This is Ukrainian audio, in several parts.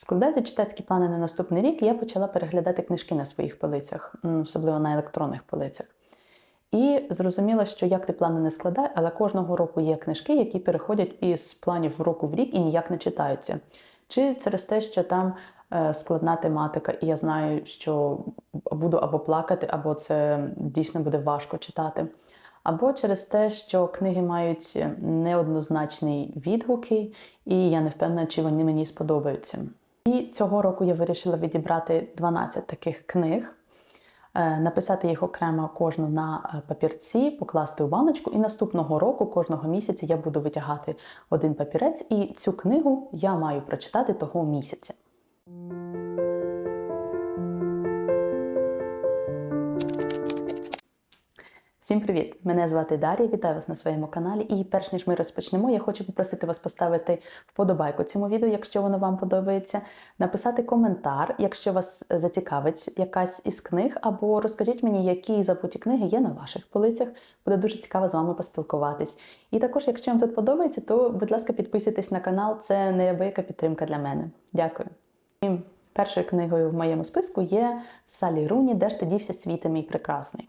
Складаючи читацькі плани на наступний рік, я почала переглядати книжки на своїх полицях, особливо на електронних полицях. І зрозуміла, що як ти плани не складай, але кожного року є книжки, які переходять із планів року в рік і ніяк не читаються. Чи через те, що там е, складна тематика, і я знаю, що буду або плакати, або це дійсно буде важко читати. Або через те, що книги мають неоднозначні відгуки, і я не впевнена, чи вони мені сподобаються. І цього року я вирішила відібрати 12 таких книг, е, написати їх окремо кожну на е, папірці, покласти у баночку. І наступного року, кожного місяця, я буду витягати один папірець, і цю книгу я маю прочитати того місяця. Всім привіт! Мене звати Дар'я. Вітаю вас на своєму каналі. І перш ніж ми розпочнемо, я хочу попросити вас поставити вподобайку цьому відео, якщо воно вам подобається, написати коментар, якщо вас зацікавить якась із книг, або розкажіть мені, які забуті книги є на ваших полицях. Буде дуже цікаво з вами поспілкуватись. І також, якщо вам тут подобається, то будь ласка, підписуйтесь на канал. Це неабияка підтримка для мене. Дякую. Першою книгою в моєму списку є Салі Руні, де ж ти дівся світи мій прекрасний.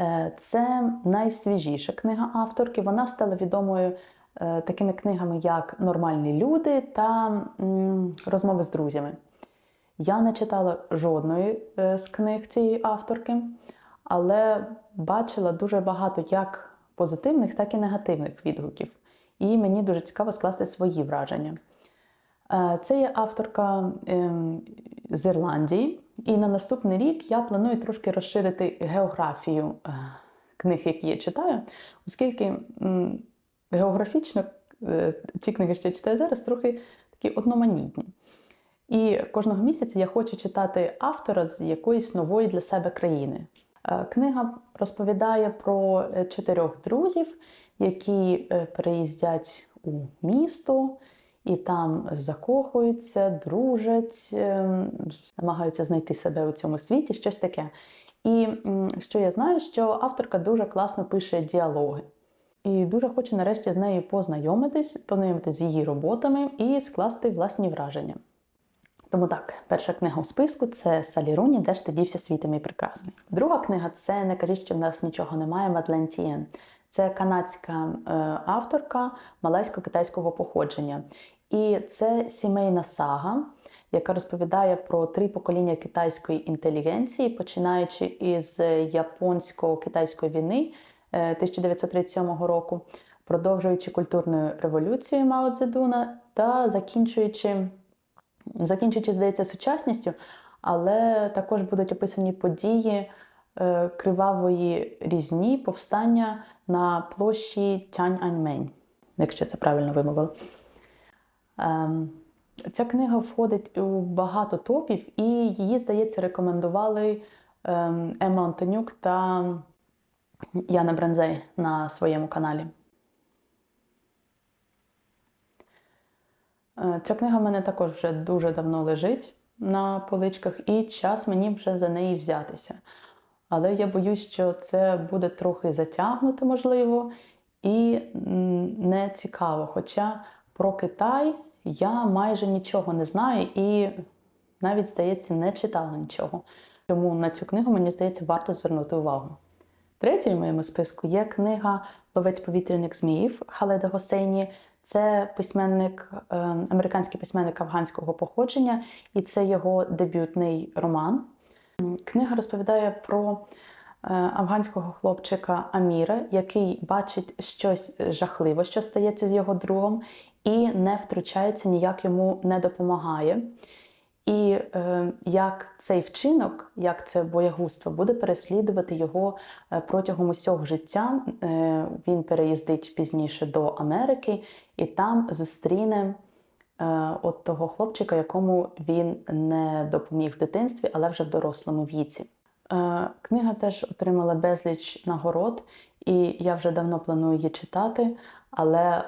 Е, Це найсвіжіша книга авторки. Вона стала відомою е, такими книгами, як Нормальні люди та Розмови з друзями. Я не читала жодної е, з книг цієї авторки, але бачила дуже багато як позитивних, так і негативних відгуків. І мені дуже цікаво скласти свої враження. Це є авторка ем, з Ірландії, і на наступний рік я планую трошки розширити географію е, книг, які я читаю, оскільки географічно е, ті книги, що я читаю зараз, трохи такі одноманітні. І кожного місяця я хочу читати автора з якоїсь нової для себе країни. Е, Книга розповідає про чотирьох друзів, які переїздять у місто і там закохуються, дружать, ем, намагаються знайти себе у цьому світі, щось таке. І що я знаю, що авторка дуже класно пише діалоги. І дуже хочу нарешті з нею познайомитись, познайомитись з її роботами і скласти власні враження. Тому так, перша книга у списку це Салі Руні, де ж ти дівся світи мій прекрасний. Друга книга це Не кажіть, що в нас нічого немає, Мадлен Тієн. Це канадська е, авторка малайсько-китайського походження. І це сімейна сага, яка розповідає про три покоління китайської інтелігенції, починаючи із японсько-китайської війни е, 1937 року, продовжуючи культурною революцією Мао Цзедуна та закінчуючи закінчуючи, здається, сучасністю, але також будуть описані події е, кривавої різні повстання на площі Тяньаньмень, якщо це правильно вимовила. Ем, Ця книга входить у багато топів, і її, здається, рекомендували ем, Емма Антонюк та Яна Брензей на своєму каналі. Е, Ця книга в мене також вже дуже давно лежить на поличках, і час мені вже за неї взятися. Але я боюсь, що це буде трохи затягнуто, можливо, і не цікаво. Хоча про Китай я майже нічого не знаю і навіть, здається, не читала нічого. Тому на цю книгу, мені здається, варто звернути увагу. Третьою в моєму списку є книга Ловець повітряних зміїв Халеда Госейні. Це письменник, е, американський письменник афганського походження, і це його дебютний роман. Книга розповідає про афганського хлопчика Аміра, який бачить щось жахливе, що стається з його другом, і не втручається, ніяк йому не допомагає. І е, як цей вчинок, як це боягузтво, буде переслідувати його е, протягом усього життя. Е, він переїздить пізніше до Америки і там зустріне е, от того хлопчика, якому він не допоміг в дитинстві, але вже в дорослому віці. Е, книга теж отримала безліч нагород, і я вже давно планую її читати, але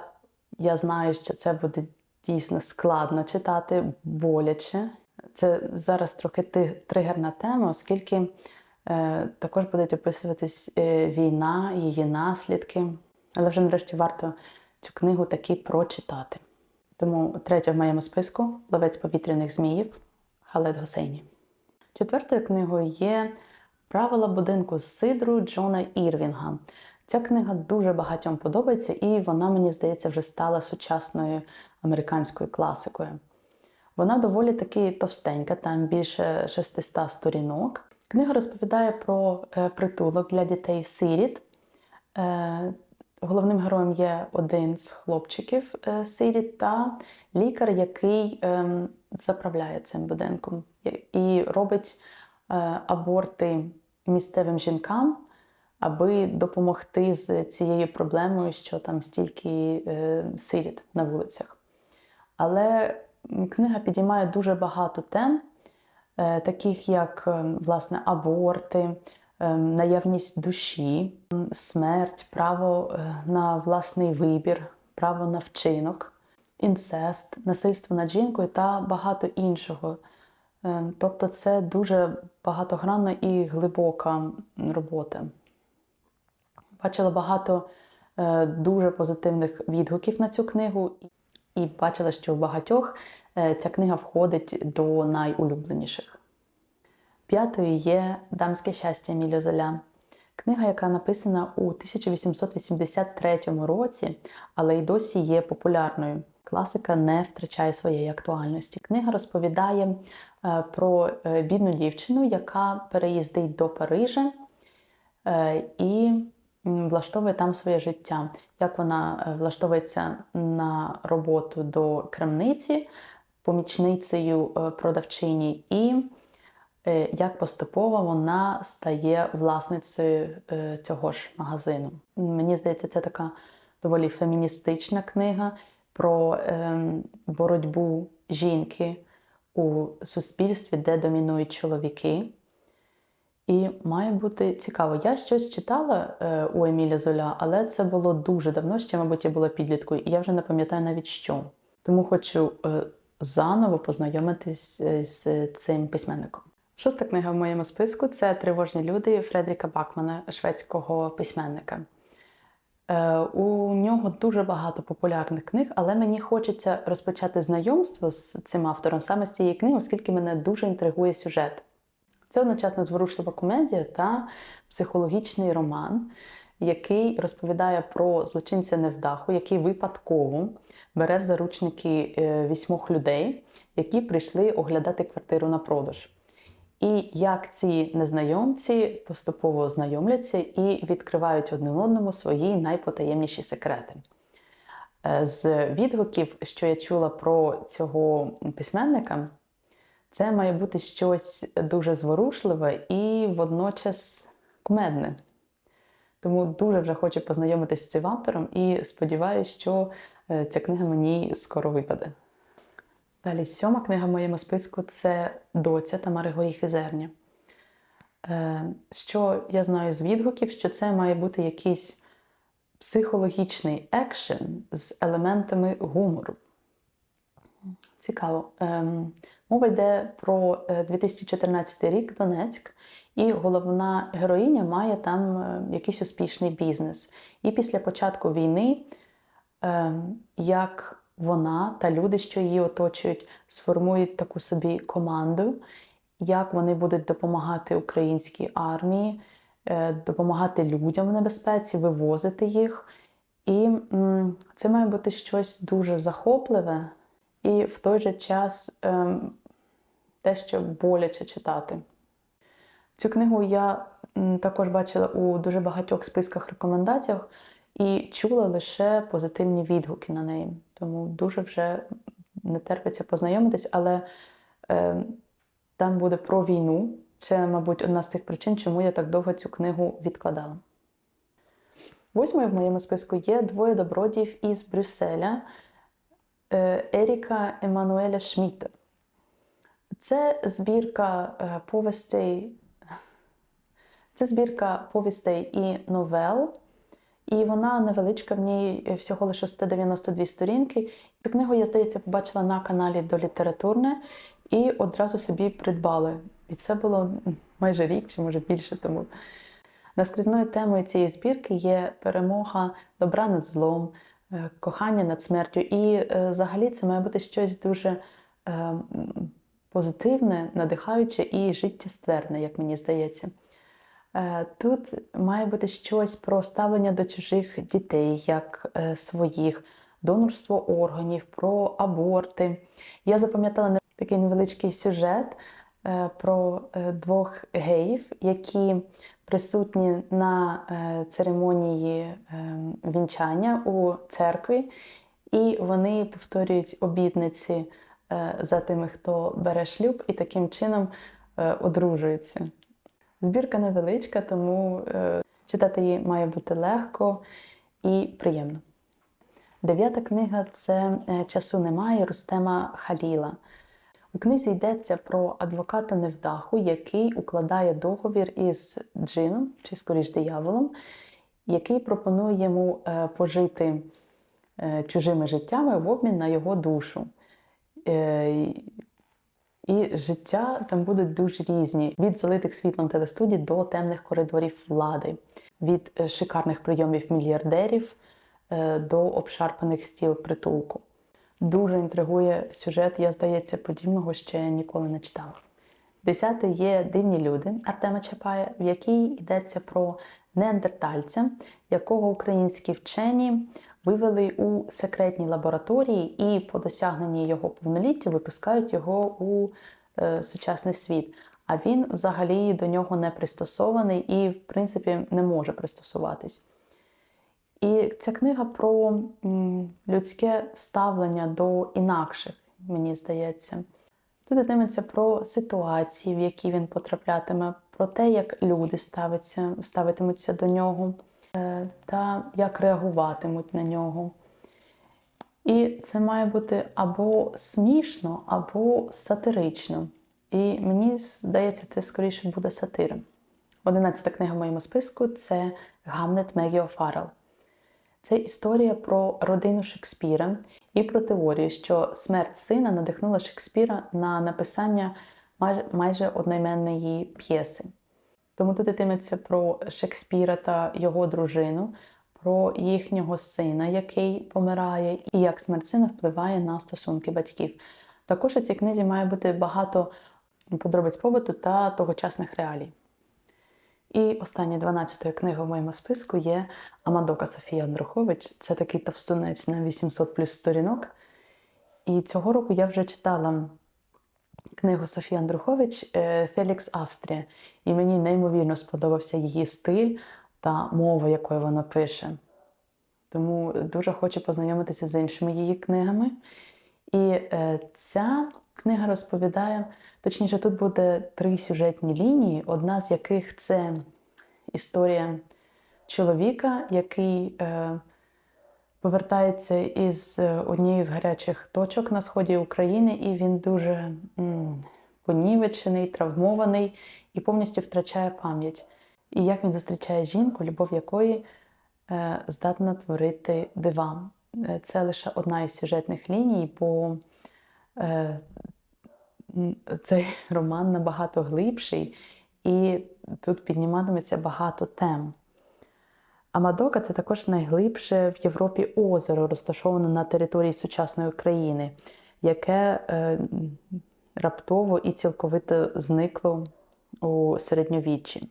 я знаю, що це буде дійсно складно читати, боляче. Це зараз трохи тригерна тема, оскільки е, також будуть описуватись е, війна, її наслідки. Але вже нарешті варто цю книгу таки прочитати. Тому третя в моєму списку Ловець повітряних зміїв Халед Госейні. Четвертою книгою є Правила будинку з Сидру Джона Ірвінга. Ця книга дуже багатьом подобається, і вона, мені здається, вже стала сучасною американською класикою. Вона доволі таки товстенька, там більше 600 сторінок. Книга розповідає про е, притулок для дітей-сиріт. Е, Головним героєм є один з хлопчиків е, сиріт та лікар, який ем, заправляє цим будинком і робить аборти місцевим жінкам, аби допомогти з цією проблемою, що там стільки е, сиріт на вулицях. Але книга підіймає дуже багато тем, е, таких як е, власне аборти, наявність душі, смерть, право на власний вибір, право на вчинок, інцест, насильство над жінкою та багато іншого. Е, Тобто це дуже багатогранна і глибока робота. Бачила багато е, дуже позитивних відгуків на цю книгу, і бачила, що у багатьох е, ця книга входить до найулюбленіших. П'ятою є Дамське щастя Еміліо Золя. Книга, яка написана у 1883 році, але й досі є популярною. Класика не втрачає своєї актуальності. Книга розповідає про е, бідну дівчину, яка переїздить до Парижа е, і влаштовує там своє життя. Як вона е, влаштовується на роботу до крамниці, помічницею е, продавчині, і е, як поступово вона стає власницею е, цього ж магазину. Мені здається, це така доволі феміністична книга про ем, боротьбу жінки у суспільстві, де домінують чоловіки. І має бути цікаво. Я щось читала е, у Еміля Золя, але це було дуже давно, ще, мабуть, я була підліткою, і я вже не пам'ятаю навіть що. Тому хочу е, заново познайомитись е, з цим письменником. Шоста книга в моєму списку це Тривожні люди Фредріка Бакмана, шведського письменника. Е, У нього дуже багато популярних книг, але мені хочеться розпочати знайомство з цим автором саме з цієї книги, оскільки мене дуже інтригує сюжет. Це одночасно зворушлива комедія та психологічний роман, який розповідає про злочинця невдаху, який випадково бере в заручники е, вісьмох людей, які прийшли оглядати квартиру на продаж. І як ці незнайомці поступово знайомляться і відкривають один одному свої найпотаємніші секрети. Е, З відгуків, що я чула про цього письменника, це має бути щось дуже зворушливе і водночас кумедне. Тому дуже вже хочу познайомитися з цим автором і сподіваюся, що е, ця книга мені скоро випаде. Далі сьома книга в моєму списку це Доця Тамари Горіхи Зерня. Е, Що я знаю з відгуків, що це має бути якийсь психологічний екшен з елементами гумору. Цікаво. Ем, Мова йде про е, 2014 рік Донецьк, і головна героїня має там е, якийсь успішний бізнес. І після початку війни, ем, як вона та люди, що її оточують, сформують таку собі команду, як вони будуть допомагати українській армії, е, допомагати людям в небезпеці, вивозити їх. І це має бути щось дуже захопливе і в той же час ем, те, що боляче читати. Цю книгу я також бачила у дуже багатьох списках рекомендаціях і чула лише позитивні відгуки на неї. Тому дуже вже не терпиться познайомитись, але е, там буде про війну. Це, мабуть, одна з тих причин, чому я так довго цю книгу відкладала. Восьмою в моєму списку є двоє добродіїв із Брюсселя е, Еріка Еммануеля Шмідта. Це збірка е, повістей, це збірка повістей і новел, і вона невеличка, в ній всього лише 192 сторінки. Цю книгу, я здається, побачила на каналі до літературне і одразу собі придбала. І це було майже рік чи може більше тому. Наскрізною темою цієї збірки є перемога добра над злом, е, кохання над смертю. І е, взагалі це має бути щось дуже е, позитивне, надихаюче і життєстверне, як мені здається. Е, Тут має бути щось про ставлення до чужих дітей, як е, своїх, донорство органів, про аборти. Я запам'ятала такий невеличкий сюжет е, про двох геїв, які присутні на церемонії вінчання у церкві, і вони повторюють обітниці е, за тими, хто бере шлюб, і таким чином одружуються. Збірка невеличка, тому е, читати її має бути легко і приємно. Дев'ята книга це е, Часу немає Рустема Халіла. У книзі йдеться про адвоката невдаху, який укладає договір із джином, чи скоріш дияволом, який пропонує йому е, пожити чужими життями в обмін на його душу. І життя там будуть дуже різні: від залитих світлом телестудій до темних коридорів влади, від е, шикарних прийомів мільярдерів е, до обшарпаних стіл притулку. Дуже інтригує сюжет, я, здається, подібного ще ніколи не читала. Десятою є дивні люди Артема Чапая, в якій йдеться про неандертальця, якого українські вчені вивели у секретній лабораторії і по досягненні його повноліття випускають його у е, сучасний світ. А він взагалі до нього не пристосований і, в принципі, не може пристосуватись. І ця книга про людське ставлення до інакших, мені здається. Тут йтиметься про ситуації, в які він потраплятиме, про те, як люди ставиться, ставитимуться до нього, та як реагуватимуть на нього. І це має бути або смішно, або сатирично. І мені здається, це скоріше буде сатира. Одинадцята книга в моєму списку це Гамлет Мегі О'Фаррелл. Це історія про родину Шекспіра і про теорію, що смерть сина надихнула Шекспіра на написання майже одноіменної п'єси. Тому тут йтиметься про Шекспіра та його дружину, про їхнього сина, який помирає, і як смерть сина впливає на стосунки батьків. Також у цій книзі має бути багато подробиць побуту та тогочасних реалій. І остання 12 книга в моєму списку є Амадока Софія Андрухович. Це такий товстунець на 800 плюс сторінок. І цього року я вже читала книгу Софії Андрухович е, Фелікс Австрія. І мені неймовірно сподобався її стиль та мова, якою вона пише. Тому дуже хочу познайомитися з іншими її книгами. І е, ця книга розповідає, точніше, тут буде три сюжетні лінії, одна з яких це історія чоловіка, який е, повертається із е, однієї з гарячих точок на сході України, і він дуже м, понівечений, травмований і повністю втрачає пам'ять. І як він зустрічає жінку, любов якої е, здатна творити дива. Е, Це лише одна із сюжетних ліній, бо е, цей роман набагато глибший, і тут підніматиметься багато тем. Амадока це також найглибше в Європі озеро, розташоване на території сучасної України, яке е, раптово і цілковито зникло у середньовіччі.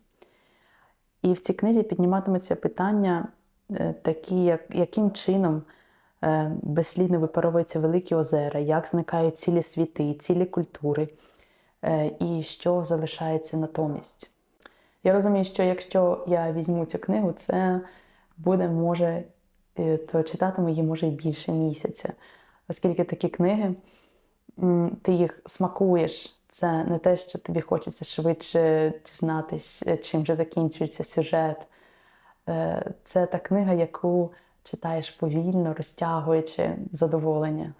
І в цій книзі підніматиметься питання, е, такі, як, яким чином е, безслідно випаровуються великі озера, як зникають цілі світи, цілі культури, е, і що залишається натомість. Я розумію, що якщо я візьму цю книгу, це буде, може, е, то читатиму її може і більше місяця. Оскільки такі книги, ти їх смакуєш. Це не те, що тобі хочеться швидше дізнатись, е, чим же закінчується сюжет. Е, Це та книга, яку читаєш повільно, розтягуючи задоволення.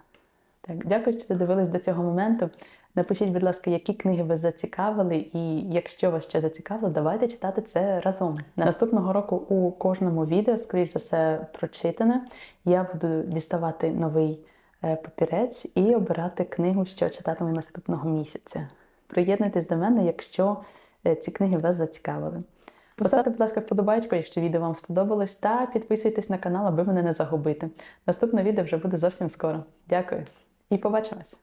Так, дякую, що додивились до цього моменту. Напишіть, будь ласка, які книги вас зацікавили, і якщо вас ще зацікавило, давайте читати це разом. Наступного року у кожному відео, скоріш за все, прочитане, я буду діставати новий е, папірець і обирати книгу, що читатиму наступного місяця. Приєднуйтесь до мене, якщо е, ці книги вас зацікавили. Поставте, будь ласка, вподобайку, якщо відео вам сподобалось, та підписуйтесь на канал, аби мене не загубити. Наступне відео вже буде зовсім скоро. Дякую і побачимось!